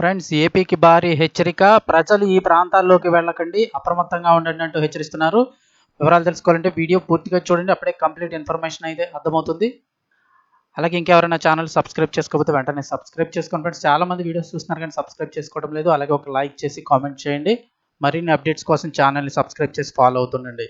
Friends ఏపీకి భారీ హెచ్చరిక. ప్రజలు ఈ ప్రాంతాల్లోకి వెళ్ళకండి. అప్రమత్తంగా ఉండండి అంటూ హెచ్చరిస్తున్నారు. వివరాలు తెలుసుకోవాలంటే వీడియో పూర్తిగా చూడండి. అప్పుడే కంప్లీట్ ఇన్ఫర్మేషన్ అయితే అర్థమవుతుంది. అలాగే ఇంకెవరైనా ఛానల్ సబ్స్క్రైబ్ చేసుకోకపోతే వెంటనే సబ్స్క్రైబ్ చేసుకోండి ఫ్రెండ్స్. చాలా మంది వీడియోస్ చూస్తున్నారు కానీ సబ్స్క్రైబ్ చేసుకోవడం లేదు. అలాగే ఒక లైక్ చేసి కామెంట్ చేయండి. మరిన్ని అప్డేట్స్ కోసం ఛానల్ని సబ్స్క్రైబ్ చేసి ఫాలో అవుతుండండి.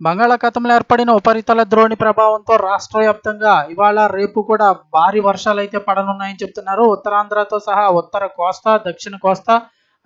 బంగాళాఖాతంలో ఏర్పడిన ఉపరితల ద్రోణి ప్రభావంతో రాష్ట్ర వ్యాప్తంగా ఇవాళ రేపు కూడా భారీ వర్షాలు అయితే పడనున్నాయని చెప్తున్నారు. ఉత్తరాంధ్రతో సహా ఉత్తర కోస్తా దక్షిణ కోస్తా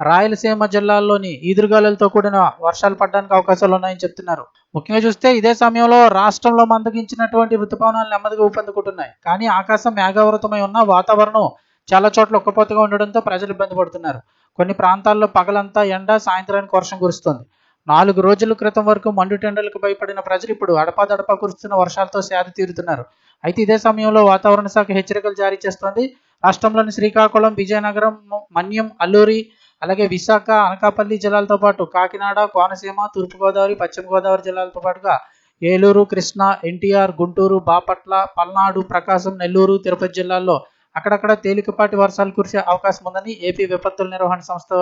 రాయలసీమ జిల్లాల్లోని ఈదురుగాలులతో కూడిన వర్షాలు పడడానికి అవకాశాలు ఉన్నాయని చెప్తున్నారు. ముఖ్యంగా చూస్తే ఇదే సమయంలో రాష్ట్రంలో మందగించినటువంటి ఋతుపవనాలు నెమ్మదిగా ఊపందుకుంటున్నాయి. కానీ ఆకాశం మేఘావృతమై ఉన్న వాతావరణం చాలా చోట్ల ఒక్కపోతగా ఉండడంతో ప్రజలు ఇబ్బంది పడుతున్నారు. కొన్ని ప్రాంతాల్లో పగలంతా ఎండ సాయంత్రానికి వర్షం కురుస్తుంది. నాలుగు రోజుల క్రితం వరకు మండుటెండలకు భయపడిన ప్రజలు ఇప్పుడు అడపాదడపా కురుస్తున్న వర్షాలతో సేద తీరుతున్నారు. అయితే ఇదే సమయంలో వాతావరణ శాఖ హెచ్చరికలు జారీ చేస్తోంది. రాష్ట్రంలోని శ్రీకాకుళం విజయనగరం మన్యం అల్లూరి అలాగే విశాఖ అనకాపల్లి జిల్లాలతో పాటు కాకినాడ కోనసీమ తూర్పుగోదావరి పశ్చిమ గోదావరి జిల్లాలతో పాటుగా ఏలూరు కృష్ణా ఎన్టీఆర్ గుంటూరు బాపట్ల పల్నాడు ప్రకాశం నెల్లూరు తిరుపతి జిల్లాల్లో అక్కడక్కడ తేలికపాటి వర్షాలు కురిసే అవకాశం ఉందని ఏపీ విపత్తుల నిర్వహణ సంస్థ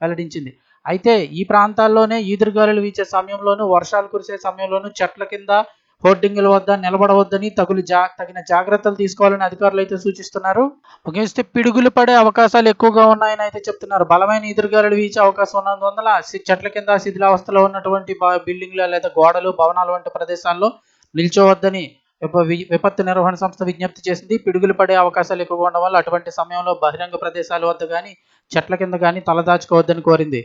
వెల్లడించింది. అయితే ఈ ప్రాంతాల్లోనే ఈదురుగాలులు వీచే సమయంలోనూ వర్షాలు కురిసే సమయంలోనూ చెట్ల కింద హోర్డింగుల వద్ద నిలబడవద్దని తగులు జా తగిన జాగ్రత్తలు తీసుకోవాలని అధికారులు అయితే సూచిస్తున్నారు ముగిస్తే పిడుగులు పడే అవకాశాలు ఎక్కువగా ఉన్నాయని అయితే చెప్తున్నారు. బలమైన ఎదురుగాలు వీచే అవకాశం ఉన్నందువల్ల సి- చెట్ల కింద శిథిలావస్థలో ఉన్నటువంటి బ- బిల్డింగ్లు లేదా గోడలు భవనాలు వంటి ప్రదేశాల్లో నిల్చోవద్దని విపత్తు నిర్వహణ సంస్థ విజ్ఞప్తి చేసింది. పిడుగులు పడే అవకాశాలు ఎక్కువగా ఉండడం వల్ల అటువంటి సమయంలో బహిరంగ ప్రదేశాల వద్ద కానీ చెట్ల కింద కానీ తలదాచుకోవద్దని కోరింది.